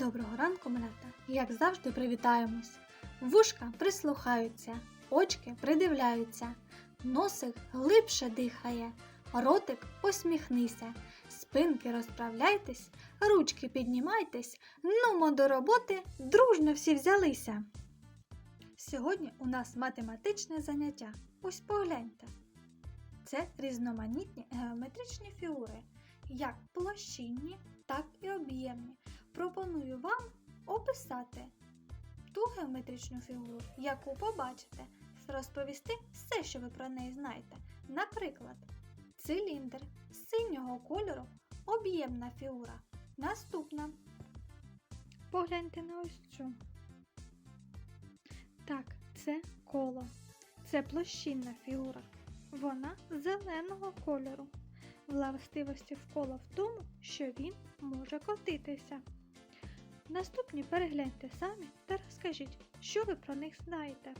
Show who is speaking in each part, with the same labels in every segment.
Speaker 1: Доброго ранку, малята! Як завжди, привітаємось. Вушка прислухаються, очки придивляються, носик глибше дихає, ротик посміхнися, спинки розправляйтесь, ручки піднімайтесь, нумо до роботи, дружно всі взялися. Сьогодні у нас математичне заняття. Ось погляньте. Це різноманітні геометричні фігури, як площинні, так і об'ємні. Пропоную вам описати ту геометричну фігуру, яку побачите, розповісти все, що ви про неї знаєте. Наприклад, циліндр синього кольору об'ємна фігура. Наступна. Погляньте на ось цю. Так, це коло. Це площинна фігура. Вона зеленого кольору. Властивості в кола в тому, що він може котитися. Наступні перегляньте самі та розкажіть, що ви про них знаєте.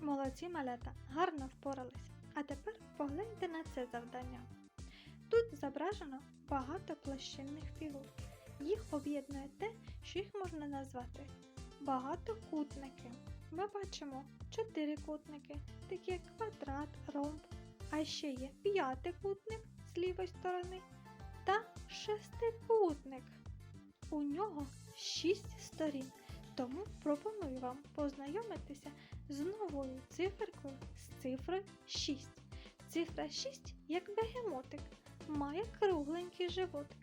Speaker 1: Молодці малята гарно впорались. А тепер погляньте на це завдання. Тут зображено багато площинних фігур. Їх об'єднує те, що їх можна назвати багатокутники. Ми бачимо чотирикутники, такі як квадрат, ромб, а ще є п'ятикутник з лівої сторони та шестикутник. У нього шість сторін, тому пропоную вам познайомитися з новою циферкою з цифрою 6. Цифра 6, як бегемотик, має кругленький животик.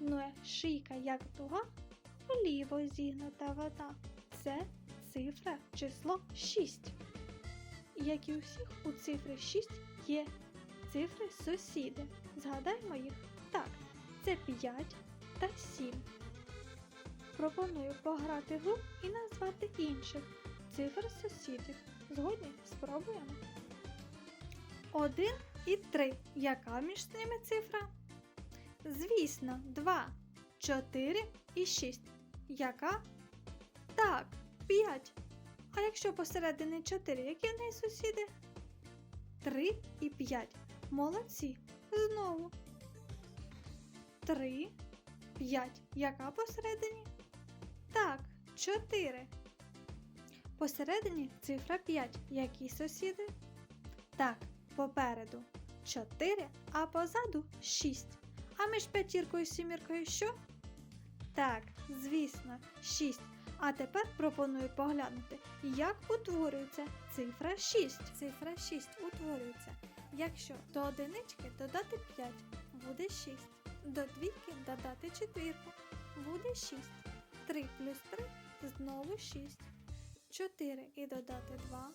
Speaker 1: Ну а шийка, як дуга, оліво зігнута вода. Це цифра число 6. Як і у всіх, у цифри 6 є цифри сусіди. Згадаймо їх так, це 5 та 7. Пропоную пограти в гру і назвати інших цифр сусідів. Згодні спробуємо. 1 і 3. Яка між ними цифра? Звісно, 2, 4 і 6. Яка? Так, 5. А якщо посередині 4, які в неї сусіди? 3 і 5. Молодці. Знову. 3, 5. Яка посередині? Так, 4. Посередині цифра 5. Які сусіди? Так, попереду 4, а позаду 6. А між п'ятіркою і сіміркою що? Так, звісно, 6. А тепер пропоную поглянути, як утворюється цифра 6. Цифра 6 утворюється. Якщо до одинички додати 5, буде 6. До двійки додати четвірку, буде 6. 3 плюс 3 знову 6. 4 і додати 2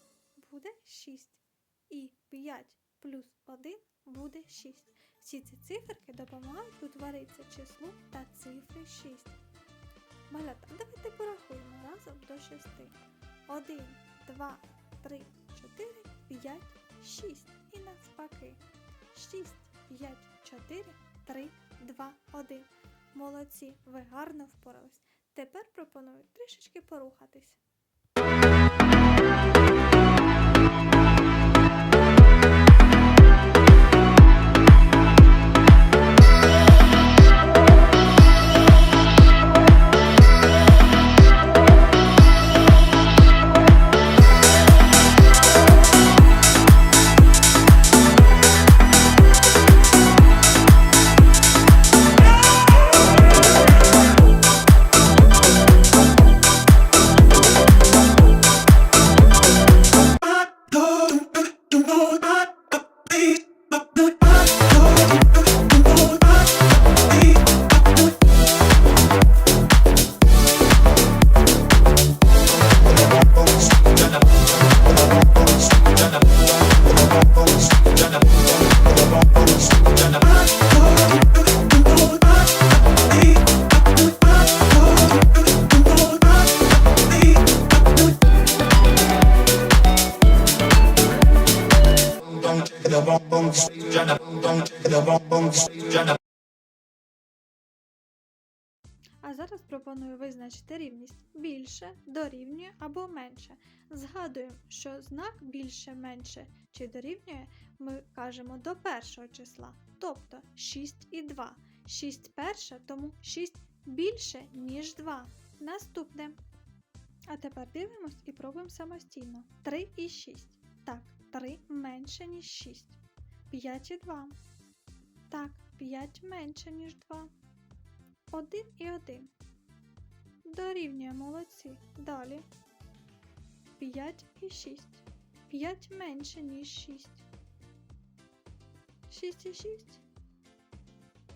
Speaker 1: буде 6. І 5 плюс 1 буде 6. Всі ці циферки допомагають утворитися числу та цифри 6. Малята, давайте порахуємо разом до 6. 1, 2, 3, 4, 5, 6. І навпаки. 6, 5, 4, 3, 2, 1. Молодці, ви гарно впорались. Тепер пропоную трішечки порухатись.
Speaker 2: Boom,
Speaker 1: зараз пропоную визначити рівність більше, дорівнює або менше. Згадуємо, що знак більше, менше чи дорівнює ми кажемо до першого числа, тобто 6 і 2. 6 перша, тому 6 більше, ніж 2. Наступне. А тепер дивимось і пробуємо самостійно. 3 і 6. Так, 3 менше, ніж 6. 5 і 2. Так, 5 менше, ніж 2. 1 і 1. Дорівнює молодці. Далі. 5 і 6. 5 менше, ніж 6. 6 і 6.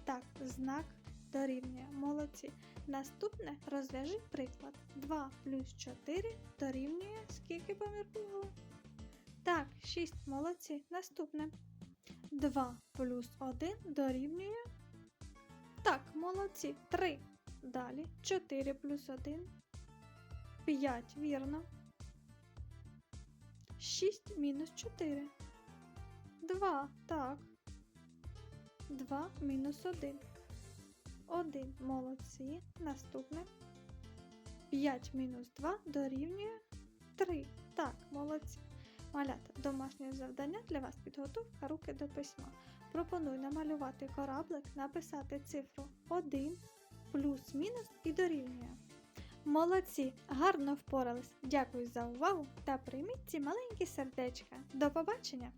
Speaker 1: Так, знак дорівнює. Молодці. Наступне розв'яжи приклад. 2 плюс 4 дорівнює. Скільки поміркували? Так, 6. Молодці. Наступне. 2 плюс 1 дорівнює. Так, молодці. 3. Далі 4 плюс 1. 5, вірно. 6 мінус 4. 2, так. 2 мінус 1. 1. Молодці. Наступне. 5 мінус 2 дорівнює 3. Так, молодці. Малята, домашнє завдання для вас підготовка руки до письма. Пропоную намалювати кораблик, написати цифру 1 плюс-мінус і дорівнює. Молодці, гарно впорались. Дякую за увагу та прийміть ці маленькі сердечка. До побачення!